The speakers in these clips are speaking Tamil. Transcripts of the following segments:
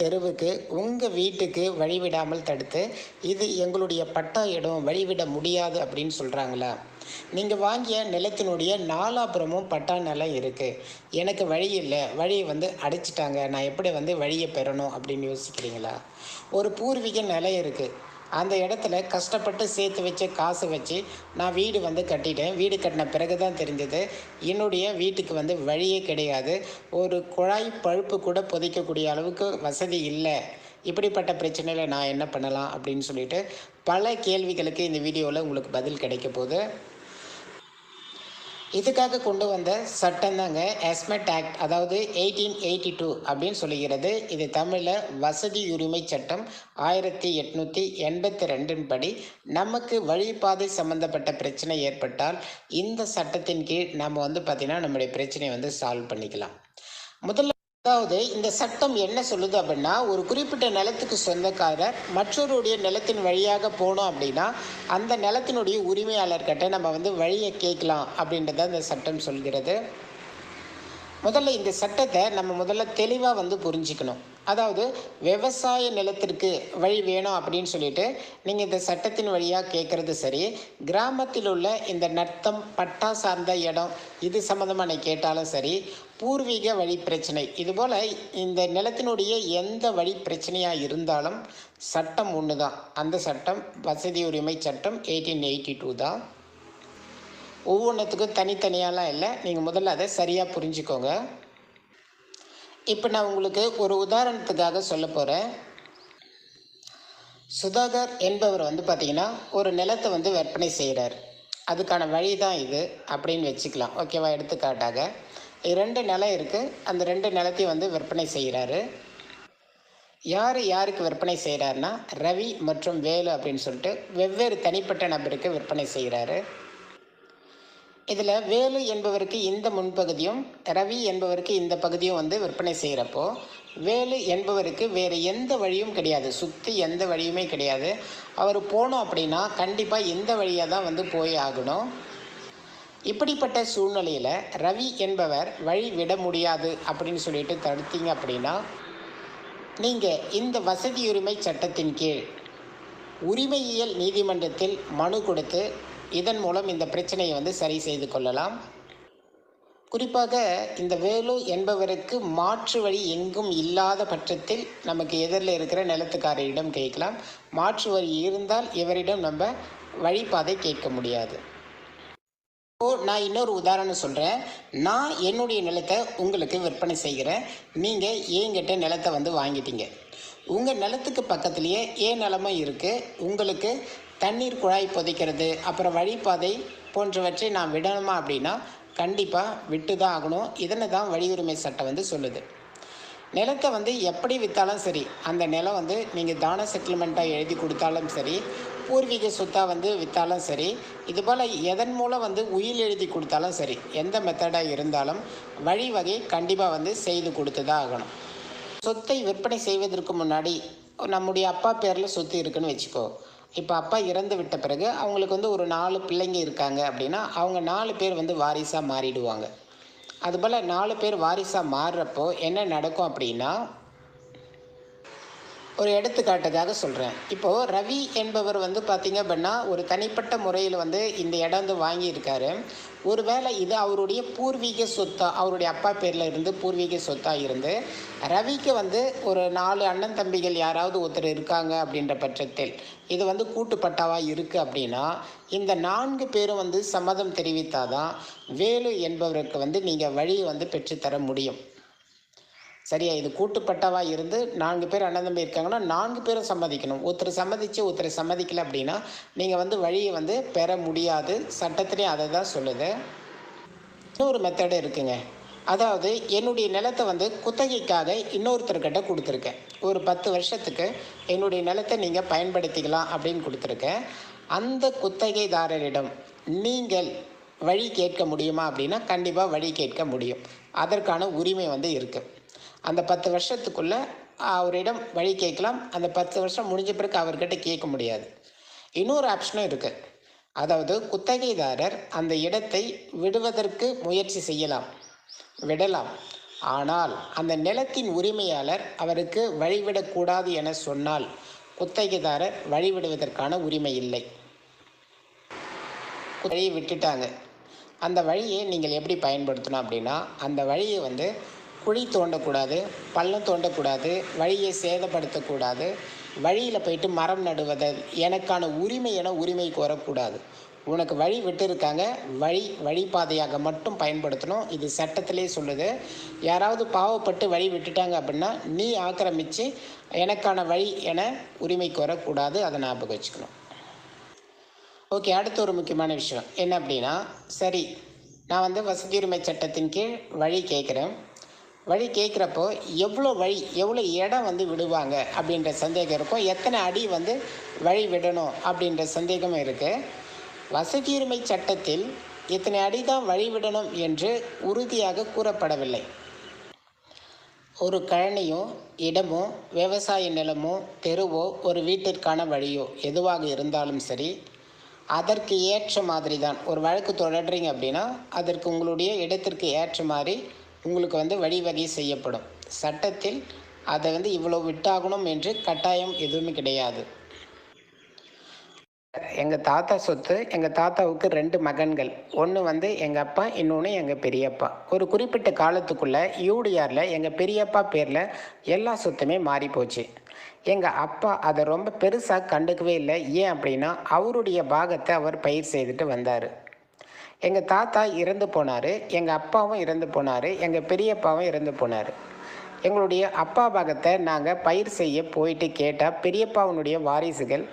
தெருவுக்கு உங்கள் வீட்டுக்கு வழிவிடாமல் தடுத்து இது எங்களுடைய பட்டா இடம் வழிவிட முடியாது அப்படின்னு சொல்கிறாங்களா நீங்கள் வாங்கிய நிலத்தினுடைய நாலாபுறமும் பட்டா நிலம் இருக்குது எனக்கு வழி இல்லை. வழியை வந்து அடைச்சிட்டாங்க. நான் எப்படி வந்து வழியை பெறணும் அப்படின்னு யோசிக்கிறீங்களா? ஒரு பூர்வீக நிலம் இருக்குது அந்த இடத்துல கஷ்டப்பட்டு சேர்த்து வச்ச காசு வச்சு நான் வீடு வந்து கட்டிட்டேன். வீடு கட்டின பிறகு தான் தெரிஞ்சது என்னுடைய வீட்டுக்கு வந்து வழியே கிடையாது. ஒரு குழாய் பழுப்பு கூட புதைக்கக்கூடிய அளவுக்கு வசதி இல்லை. இப்படிப்பட்ட பிரச்சனையில் நான் என்ன பண்ணலாம் அப்படின்னு சொல்லிட்டு பல கேள்விகளுக்கு இந்த வீடியோவில் உங்களுக்கு பதில் கிடைக்க போகுது. இதுக்காக கொண்டு வந்த சட்டம் தாங்க எஸ்மெட் ஆக்ட் அதாவது எயிட்டீன் எயிட்டி டூ அப்படின்னு சொல்லுகிறது. இது தமிழில் வசதி உரிமை சட்டம் ஆயிரத்தி எட்நூற்றி எண்பத்தி ரெண்டின் படி நமக்கு வழிபாதை சம்மந்தப்பட்ட பிரச்சனை ஏற்பட்டால் இந்த சட்டத்தின் கீழ் நம்ம வந்து பார்த்திங்கன்னா நம்முடைய பிரச்சனையை வந்து சால்வ் பண்ணிக்கலாம். முதல்ல அதாவது இந்த சட்டம் என்ன சொல்லுது அப்படின்னா ஒரு குறிப்பிட்ட நிலத்துக்கு சொந்தக்காரர் மற்றொருடைய நிலத்தின் வழியாக போனோம் அப்படின்னா அந்த நிலத்தினுடைய உரிமையாளர்கிட்ட நம்ம வந்து வழியை கேட்கலாம் அப்படின்றத இந்த சட்டம் சொல்கிறது. முதல்ல இந்த சட்டத்தை நம்ம முதல்ல தெளிவாக வந்து புரிஞ்சுக்கணும். அதாவது விவசாய நிலத்திற்கு வழி வேணும் அப்படின்னு சொல்லிட்டு நீங்கள் இந்த சட்டத்தின் வழியாக கேட்குறது சரி கிராமத்தில் உள்ள இந்த நத்தம் பட்டா சார்ந்த இடம் இது சம்மந்தமாக நீ கேட்டாலும் சரி பூர்வீக வழி பிரச்சனை இதுபோல் இந்த நிலத்தினுடைய எந்த வழி பிரச்சனையாக இருந்தாலும் சட்டம் ஒன்று தான் அந்த சட்டம் வசதி உரிமை சட்டம் எயிட்டீன் எயிட்டி டூ தான். ஒவ்வொன்றுத்துக்கும் தனித்தனியாலாம் இல்லை. நீங்கள் முதல்ல அதை சரியாக புரிஞ்சுக்கோங்க. இப்போ நான் உங்களுக்கு ஒரு உதாரணத்துக்காக சொல்ல போகிறேன் சுதாகர் என்பவர் வந்து பார்த்திங்கன்னா ஒரு நிலத்தை வந்து விற்பனை செய்கிறார் அதுக்கான வழி தான் இது அப்படின்னு வச்சுக்கலாம். ஓகேவா? எடுத்துக்காட்டாக. ரெண்டு நிலம் இருக்குது அந்த ரெண்டு நிலத்தையும் வந்து விற்பனை செய்கிறாரு யார் யாருக்கு விற்பனை செய்கிறாருன்னா ரவி மற்றும் வேலு அப்படின்னு சொல்லிட்டு வெவ்வேறு தனிப்பட்ட நபருக்கு விற்பனை செய்கிறாரு இதில் வேலு என்பவருக்கு இந்த முன்பகுதியும் ரவி என்பவருக்கு இந்த பகுதியும் வந்து விற்பனை செய்கிறப்போ வேலு என்பவருக்கு வேறு எந்த வழியும் கிடையாது. சுற்றி எந்த வழியுமே கிடையாது. அவர் போனோம் அப்படின்னா கண்டிப்பாக இந்த வழியாக தான் வந்து போய் ஆகணும். இப்படிப்பட்ட சூழ்நிலையில் ரவி என்பவர் வழி விட முடியாது அப்படின்னு சொல்லிட்டு தடுத்தீங்க அப்படின்னா நீங்கள் இந்த வசதியுரிமை சட்டத்தின் கீழ் உரிமையியல் நீதிமன்றத்தில் மனு கொடுத்து இதன் மூலம் இந்த பிரச்சனையை வந்து சரி செய்து கொள்ளலாம். குறிப்பாக இந்த வேலு என்பவருக்கு மாற்று வழி எங்கும் இல்லாத பட்சத்தில் நமக்கு எதிரில் இருக்கிற நிலத்துக்காரரிடம் கேட்கலாம். மாற்று வழி இருந்தால் இவரிடம் நம்ம வழிபாதை கேட்க முடியாது. நான் இன்னொரு உதாரணம் சொல்கிறேன் நான் என்னுடைய நிலத்தை உங்களுக்கு விற்பனை செய்கிறேன். நீங்கள் என்கிட்ட நிலத்தை வந்து வாங்கிட்டீங்க. உங்கள் நிலத்துக்கு பக்கத்துலேயே ஏன் நிலமும் இருக்குது உங்களுக்கு தண்ணீர் குழாய் புதைக்கிறது அப்புறம் வழிபாதை போன்றவற்றை நான் விடணுமா அப்படின்னா கண்டிப்பாக விட்டு தான் ஆகணும். இதனை தான் வழியுரிமை சட்டம் வந்து சொல்லுது. நிலத்தை வந்து எப்படி விற்றாலும் சரி அந்த நிலம் வந்து நீங்கள் தான செட்டில்மெண்ட்டாக எழுதி கொடுத்தாலும் சரி பூர்வீக சொத்தாக வந்து விற்றாலும் சரி இதுபோல் எதன் மூலம் வந்து உயில் எழுதி கொடுத்தாலும் சரி எந்த மெத்தடாக இருந்தாலும் வழிவகை கண்டிப்பாக வந்து செய்து கொடுத்து தான் ஆகணும். சொத்தை விற்பனை செய்வதற்கு முன்னாடி நம்முடைய அப்பா பேரில் சொத்து இருக்குன்னு வச்சுக்கோ. இப்போ அப்பா இறந்து விட்ட பிறகு அவங்களுக்கு வந்து ஒரு நாலு பிள்ளைங்க இருக்காங்க அப்படின்னா அவங்க நாலு பேர் வந்து வாரிசாக மாறிடுவாங்க. அதுபோல் நாலு பேர் வாரிசாக மாறுறப்போ என்ன நடக்கும் அப்படின்னா ஒரு எடுத்துக்காட்டுக்காக சொல்கிறேன் இப்போது ரவி என்பவர் வந்து பார்த்திங்க அப்படின்னா ஒரு தனிப்பட்ட முறையில் வந்து இந்த இடம் வந்து வாங்கியிருக்காரு. ஒருவேளை இது அவருடைய பூர்வீக சொத்தாக அவருடைய அப்பா பேரில் இருந்து பூர்வீக சொத்தாக இருந்து ரவிக்கு வந்து ஒரு நாலு அண்ணன் தம்பிகள் யாராவது ஒருத்தர் இருக்காங்க அப்படின்ற பட்சத்தில் இது வந்து கூட்டுப்பட்டாவாக இருக்குது அப்படின்னா இந்த நான்கு பேரும் வந்து சம்மதம் தெரிவித்தாதான் வேலு என்பவருக்கு வந்து நீங்கள் வழியை வந்து பெற்றுத்தர முடியும். சரியா? இது கூட்டுப்பட்டவா இருந்து நான்கு பேர் அண்ணன் தம்பி இருக்காங்கன்னா நான்கு பேரும் சம்மதிக்கணும். ஒருத்தர் சம்மதிச்சு ஒருத்தர் சம்மதிக்கல அப்படின்னா நீங்கள் வந்து வழியை வந்து பெற முடியாது. சட்டத்திலே அதை தான் சொல்லுது. இன்னொரு மெத்தடு இருக்குங்க. அதாவது என்னுடைய நிலத்தை வந்து குத்தகைக்காக இன்னொருத்தர்கிட்ட கொடுத்துருக்கேன். ஒரு பத்து வருஷத்துக்கு என்னுடைய நிலத்தை நீங்கள் பயன்படுத்திக்கலாம் அப்படின்னு கொடுத்துருக்கேன். அந்த குத்தகைதாரரிடம் நீங்கள் வழி கேட்க முடியுமா அப்படின்னா கண்டிப்பாக வழி கேட்க முடியும். அதற்கான உரிமை வந்து இருக்குது அந்த பத்து வருஷத்துக்குள்ளே அவரிடம் வழி கேட்கலாம். அந்த பத்து வருஷம் முடிஞ்ச பிறகு அவர்கிட்ட கேட்க முடியாது. இன்னொரு ஆப்ஷனும் இருக்குது அதாவது குத்தகைதாரர் அந்த இடத்தை விடுவதற்கு முயற்சி செய்யலாம். விடலாம். ஆனால் அந்த நிலத்தின் உரிமையாளர் அவருக்கு வழிவிடக்கூடாது என சொன்னால் குத்தகைதாரர் வழிவிடுவதற்கான உரிமை இல்லை. வழியை விட்டுட்டாங்க. அந்த வழியை நீங்கள் எப்படி பயன்படுத்தணும் அப்படின்னா அந்த வழியை வந்து குழி தோண்டக்கூடாது பள்ளம் தோண்டக்கூடாது வழியை சேதப்படுத்தக்கூடாது வழியில் போயிட்டு மரம் நடுவதை எனக்கான உரிமை என உரிமை கோரக்கூடாது. உனக்கு வழி விட்டுருக்காங்க வழி வழிபாதையாக மட்டும் பயன்படுத்தணும். இது சட்டத்திலே சொல்லுது. யாராவது பாவப்பட்டு வழி விட்டுட்டாங்க அப்படின்னா நீ ஆக்கிரமித்து எனக்கான வழி என உரிமை கோரக்கூடாது. அதை ஞாபகம் வச்சுக்கணும். ஓகே அடுத்த ஒரு முக்கியமான விஷயம். என்ன அப்படின்னா சரி நான் வந்து வசதி உரிமை சட்டத்தின் கீழ் வழி கேட்குறேன். வழி கேட்குறப்போ எவ்வளோ வழி எவ்வளோ இடம் வந்து விடுவாங்க அப்படின்ற சந்தேகம் இருக்கும். எத்தனை அடி வந்து வழி விடணும் அப்படின்ற சந்தேகமும் இருக்குது வசதியுரிமை சட்டத்தில் இத்தனை அடி தான் வழி விடணும் என்று உறுதியாக கூறப்படவில்லை. ஒரு கழனியோ இடமோ விவசாய நிலமோ தெருவோ ஒரு வீட்டிற்கான வழியோ எதுவாக இருந்தாலும் சரி அதற்கு ஏற்ற மாதிரி தான் ஒரு வழக்கு தொடர்றீங்க அப்படின்னா அதற்கு உங்களுடைய இடத்திற்கு ஏற்ற மாதிரி உங்களுக்கு வந்து வழிவகை செய்யப்படும். சட்டத்தில் அதை வந்து இவ்வளோ விட்டாகணும் என்று கட்டாயம் எதுவுமே கிடையாது. எங்கள் தாத்தா சொத்து எங்கள் தாத்தாவுக்கு ரெண்டு மகன்கள். ஒன்று வந்து எங்கள் அப்பா இன்னொன்று எங்கள் பெரியப்பா. ஒரு குறிப்பிட்ட காலத்துக்குள்ளே யூடிஆரில் எங்கள் பெரியப்பா பேரில் எல்லா சொத்துமே மாறி போச்சு எங்கள் அப்பா அதை ரொம்ப பெருசாக கண்டுக்கவே இல்லை. ஏன் அப்படின்னா அவருடைய பாகத்தை அவர் பயிர் செய்துட்டு வந்தார். எங்கள் தாத்தா இறந்து போனார் எங்கள் அப்பாவும் இறந்து போனார் எங்கள் பெரியப்பாவும் இறந்து போனார். எங்களுடைய அப்பா பாகத்தை நாங்கள் பயிர் செய்ய போயிட்டு கேட்டால் பெரியப்பாவுனுடைய வாரிசுகள்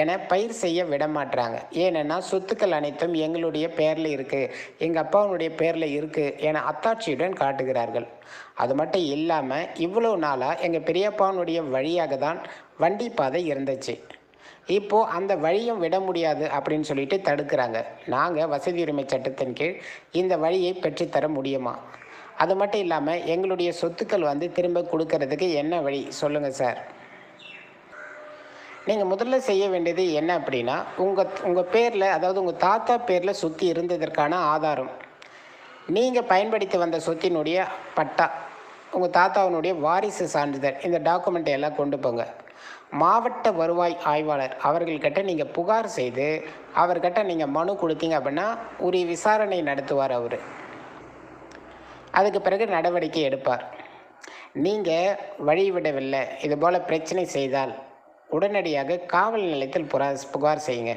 என பயிர் செய்ய விட மாட்றாங்க ஏன்னா சொத்துக்கள் அனைத்தும் எங்களுடைய பேரில் இருக்குது எங்கள் அப்பாவுடைய பேரில் இருக்குது என அத்தாட்சியுடன் காட்டுகிறார்கள். அது மட்டும் இல்லாமல் இவ்வளோ நாளாக எங்கள் பெரியப்பாவுடைய வழியாக தான் வண்டி பாதை இருந்துச்சு. இப்போது அந்த வழியும் விட முடியாது அப்படின்னு சொல்லிட்டு தடுக்கிறாங்க. நாங்கள் வசதி உரிமை சட்டத்தின் கீழ் இந்த வழியை பெற்றுத்தர முடியுமா? அது மட்டும் இல்லாமல் எங்களுடைய சொத்துக்கள் வந்து திரும்ப கொடுக்கறதுக்கு என்ன வழி? சொல்லுங்கள் சார். நீங்கள் முதல்ல செய்ய வேண்டியது என்ன அப்படின்னா உங்கள் உங்கள் பேரில் அதாவது உங்கள் தாத்தா பேரில் சொத்து இருந்ததற்கான ஆதாரம். நீங்கள் பயன்படுத்தி வந்த சொத்தினுடைய பட்டா உங்கள் தாத்தாவினுடைய வாரிசு சான்றிதழ் இந்த டாக்குமெண்ட் எல்லாம் கொண்டு போங்க. மாவட்ட வருவாய் ஆய்வாளர் அவர்கள்கிட்ட நீங்கள் புகார் செய்து அவர்கிட்ட நீங்கள் மனு கொடுத்தீங்க அப்படின்னா உரிய விசாரணை நடத்துவார் அவர். அதுக்கு பிறகு நடவடிக்கை எடுப்பார். நீங்கள் வழிவிடவில்லை இதுபோல் பிரச்சனை செய்தால் உடனடியாக காவல் நிலையத்தில் புரா புகார் செய்யுங்க.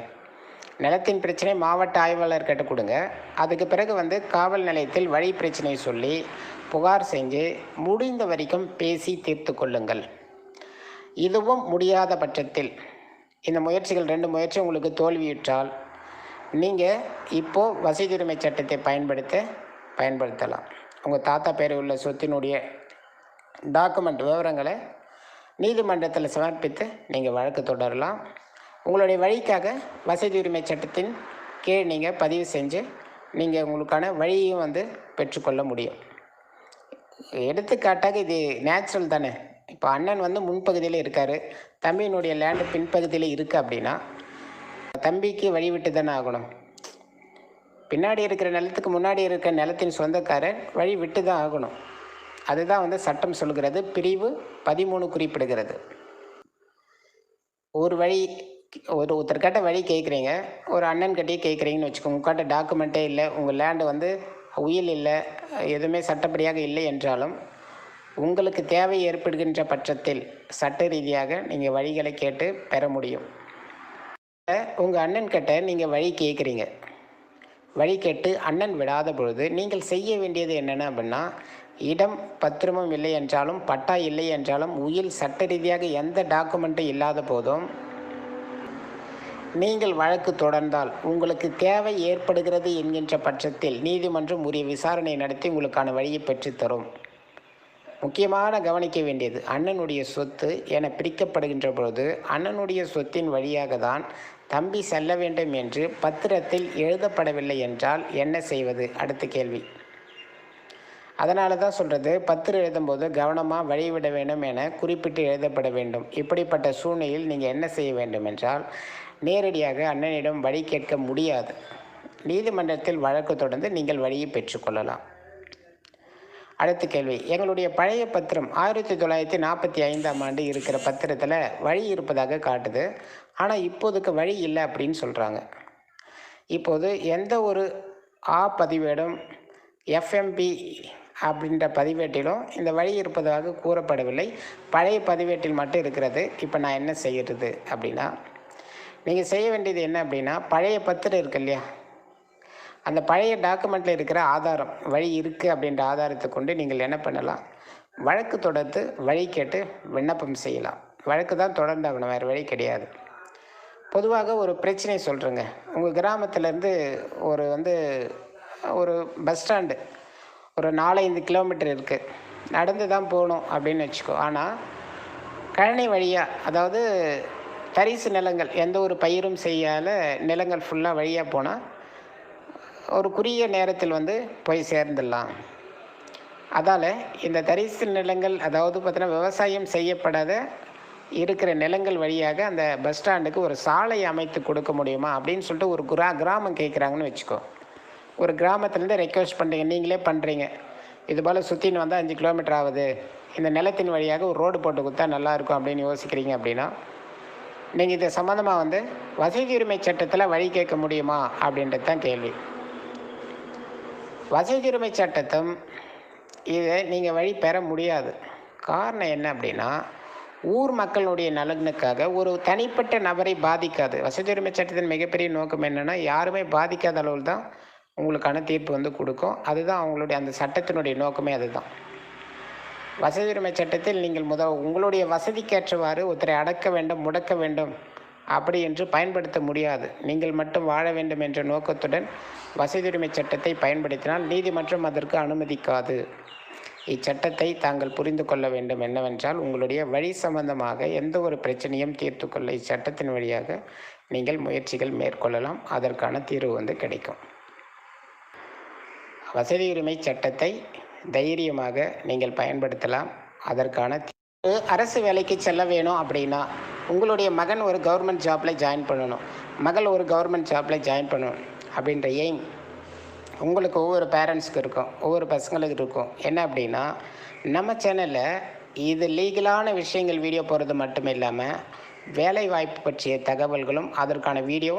நிலத்தின் பிரச்சனை மாவட்ட ஆய்வாளர்கிட்ட கொடுங்க. அதுக்கு பிறகு வந்து காவல் நிலையத்தில் வழி பிரச்சனை சொல்லி புகார் செஞ்சு முடிந்த வரைக்கும் பேசி தீர்த்து கொள்ளுங்கள். இதுவும் முடியாத பட்சத்தில். இந்த முயற்சிகள் ரெண்டு முயற்சி உங்களுக்கு தோல்வியுற்றால் நீங்கள் இப்போது வசதி சட்டத்தை பயன்படுத்த பயன்படுத்தலாம். உங்கள் தாத்தா பேர் உள்ள சொத்தினுடைய டாக்குமெண்ட் விவரங்களை நீதிமன்றத்தில் சமர்ப்பித்து நீங்கள் வழக்கு தொடரலாம். உங்களுடைய வழிக்காக வசதி உரிமை சட்டத்தின் கீழ் நீங்கள் பதிவு செஞ்சு நீங்கள் உங்களுக்கான வழியையும் வந்து பெற்றுக்கொள்ள முடியும். எடுத்துக்காட்டாக இது நேச்சுரல் தானே? இப்போ அண்ணன் வந்து முன்பகுதியில் இருக்கார். தம்பியினுடைய லேண்டு பின்பகுதியில் இருக்குது அப்படின்னா தம்பிக்கு வழி விட்டு தானே ஆகணும். பின்னாடி இருக்கிற நிலத்துக்கு முன்னாடி இருக்கிற நிலத்தின் சொந்தக்காரர் வழி விட்டு தான் ஆகணும். அதுதான் வந்து சட்டம் சொல்கிறது. பிரிவு பதிமூணு குறிப்பிடுகிறது. ஒரு வழி ஒரு ஒருத்தர்கிட்ட வழி கேட்குறீங்க. ஒரு அண்ணன் கிட்டே கேட்குறீங்கன்னு வச்சுக்கோங்க உங்கள்கிட்ட டாக்குமெண்ட்டே இல்லை. உங்கள் லேண்டு வந்து உயில் இல்லை. எதுவுமே சட்டப்படியாக இல்லை என்றாலும் உங்களுக்கு தேவை ஏற்படுகின்ற பட்சத்தில் சட்ட ரீதியாக நீங்கள் வழிகளை கேட்டு பெற முடியும். உங்கள் அண்ணன் கிட்ட நீங்கள் வழி கேட்குறீங்க வழி கேட்டு அண்ணன் விடாத பொழுது நீங்கள் செய்ய வேண்டியது என்னென்ன அப்படின்னா இடம் பத்திரமும் இல்லை என்றாலும் பட்டா இல்லை என்றாலும் உயில் சட்ட ரீதியாக எந்த டாக்குமெண்ட்டும் இல்லாத போதும் நீங்கள் வழக்கு தொடர்ந்தால் உங்களுக்கு தேவை ஏற்படுகிறது என்கின்ற பட்சத்தில் நீதிமன்றம் உரிய விசாரணை நடத்தி உங்களுக்கான வழியை பெற்றுத்தரும் முக்கியமான கவனிக்க வேண்டியது அண்ணனுடைய சொத்து என பிரிக்கப்படுகின்ற பொழுது அண்ணனுடைய சொத்தின் வழியாக தான் தம்பி செல்ல வேண்டும் என்று பத்திரத்தில் எழுதப்படவில்லை என்றால் என்ன செய்வது? அடுத்த கேள்வி. அதனால தான் சொல்கிறது பத்திரம் எழுதும்போது கவனமாக வழிவிட வேண்டும் என குறிப்பிட்டு எழுதப்பட வேண்டும். இப்படிப்பட்ட சூழ்நிலையில் நீங்கள் என்ன செய்ய வேண்டும் என்றால் நேரடியாக அண்ணனிடம் வழி கேட்க முடியாது. நீதிமன்றத்தில் வழக்கு தொடர்ந்து நீங்கள் வழியை பெற்றுக்கொள்ளலாம் அடுத்த கேள்வி. எங்களுடைய பழைய பத்திரம் ஆயிரத்தி தொள்ளாயிரத்தி நாற்பத்தி ஐந்தாம் ஆண்டு இருக்கிற பத்திரத்தில் வழி இருப்பதாக காட்டுது. ஆனால் இப்போதுக்கு வழி இல்லை அப்படின்னு சொல்கிறாங்க இப்போது எந்த ஒரு ஆ பதிவேடும் எஃப்எம்பி அப்படின்ற பதிவேட்டிலும் இந்த வழி இருப்பதாக கூறப்படவில்லை. பழைய பதிவேட்டில் மட்டும் இருக்கிறது. இப்போ நான் என்ன செய்கிறது அப்படின்னா நீங்கள் செய்ய வேண்டியது என்ன அப்படின்னா பழைய பத்திரம் இருக்கு இல்லையா? அந்த பழைய டாக்குமெண்ட்டில் இருக்கிற ஆதாரம் வழி இருக்குது அப்படின்ற ஆதாரத்தை கொண்டு நீங்கள் என்ன பண்ணலாம்? வழக்கு தொடர்ந்து வழி கேட்டு விண்ணப்பம் செய்யலாம். வழக்கு தான் தொடர்ந்து ஆகணும் வேறு வழி கிடையாது. பொதுவாக ஒரு பிரச்சனை சொல்கிறேங்க உங்கள் கிராமத்துலேருந்து ஒரு வந்து ஒரு பஸ் ஸ்டாண்டு ஒரு நாலஞ்சு கிலோமீட்டர் இருக்குது நடந்து தான் போகணும் அப்படின்னு வச்சுக்கோ. ஆனால் கழனி வழியாக அதாவது தரிசு நிலங்கள் எந்த ஒரு பயிரும் செய்யாத நிலங்கள் ஃபுல்லாக வழியாக போனால் ஒரு குறுகிய நேரத்தில் வந்து போய் சேர்ந்துடலாம். அதால் இந்த தரிசு நிலங்கள் அதாவது பார்த்தீங்கன்னா விவசாயம் செய்யப்படாத இருக்கிற நிலங்கள் வழியாக அந்த பஸ் ஸ்டாண்டுக்கு ஒரு சாலை அமைத்து கொடுக்க முடியுமா? அப்படின்னு சொல்லிட்டு ஒரு குரா கிராமம் கேட்குறாங்கன்னு வச்சுக்கோ. ஒரு கிராமத்துலேருந்து ரெக்வஸ்ட் பண்ணுறீங்க நீங்களே பண்ணுறீங்க இது போல் சுற்றின்னு வந்தால் அஞ்சு கிலோமீட்டர் ஆகுது. இந்த நிலத்தின் வழியாக ஒரு ரோடு போட்டு கொடுத்தா நல்லாயிருக்கும் அப்படின்னு யோசிக்கிறீங்க அப்படின்னா நீங்கள் இது சம்மந்தமாக வந்து வசதி உரிமை சட்டத்தில் வழி கேட்க முடியுமா? அப்படின்றது தான் கேள்வி. வசதியுரிமை சட்டத்தும் இதை நீங்கள் வழி பெற முடியாது. காரணம் என்ன அப்படின்னா ஊர் மக்களுடைய நலனுக்காக ஒரு தனிப்பட்ட நபரை பாதிக்காது. வசதியுரிமை சட்டத்தின் மிகப்பெரிய நோக்கம் என்னென்னா யாருமே பாதிக்காத அளவில் தான் உங்களுக்கான தீர்ப்பு வந்து கொடுக்கும். அதுதான் அவங்களுடைய அந்த சட்டத்தினுடைய நோக்கமே அதுதான். வசதியுரிமை சட்டத்தில் நீங்கள் முத உங்களுடைய வசதிக்கேற்றவாறு ஒருத்தரை அடக்க வேண்டும் முடக்க வேண்டும். அப்படி என்று பயன்படுத்த முடியாது. நீங்கள் மட்டும் வாழ வேண்டும் என்ற நோக்கத்துடன் வசதியுரிமை சட்டத்தை பயன்படுத்தினால் நீதிமன்றம் அதற்கு அனுமதிக்காது. இச்சட்டத்தை தாங்கள் புரிந்து கொள்ள வேண்டும் என்னவென்றால் உங்களுடைய வழி சம்பந்தமாக எந்த ஒரு பிரச்சனையும் தீர்த்து கொள்ள இச்சட்டத்தின் வழியாக நீங்கள் முயற்சிகள் மேற்கொள்ளலாம். அதற்கான தீர்வு வந்து கிடைக்கும். வசதியுரிமை சட்டத்தை தைரியமாக நீங்கள் பயன்படுத்தலாம். அதற்கான தீர்வு அரசு வேலைக்கு செல்ல வேணும் அப்படின்னா உங்களுடைய மகன் ஒரு கவர்மெண்ட் ஜாப்பில் ஜாயின் பண்ணணும். மகள் ஒரு கவர்மெண்ட் ஜாப்பில் ஜாயின் பண்ணணும். அப்படின்ற எய்ம் உங்களுக்கு ஒவ்வொரு பேரண்ட்ஸ்க்கு இருக்கும். ஒவ்வொரு பசங்களுக்கு இருக்கும். என்ன அப்படின்னா நம்ம சேனலில் இது லீகலான விஷயங்கள் வீடியோ போடுறது மட்டும் இல்லாமல் வேலை வாய்ப்பு பற்றிய தகவல்களும் அதற்கான வீடியோ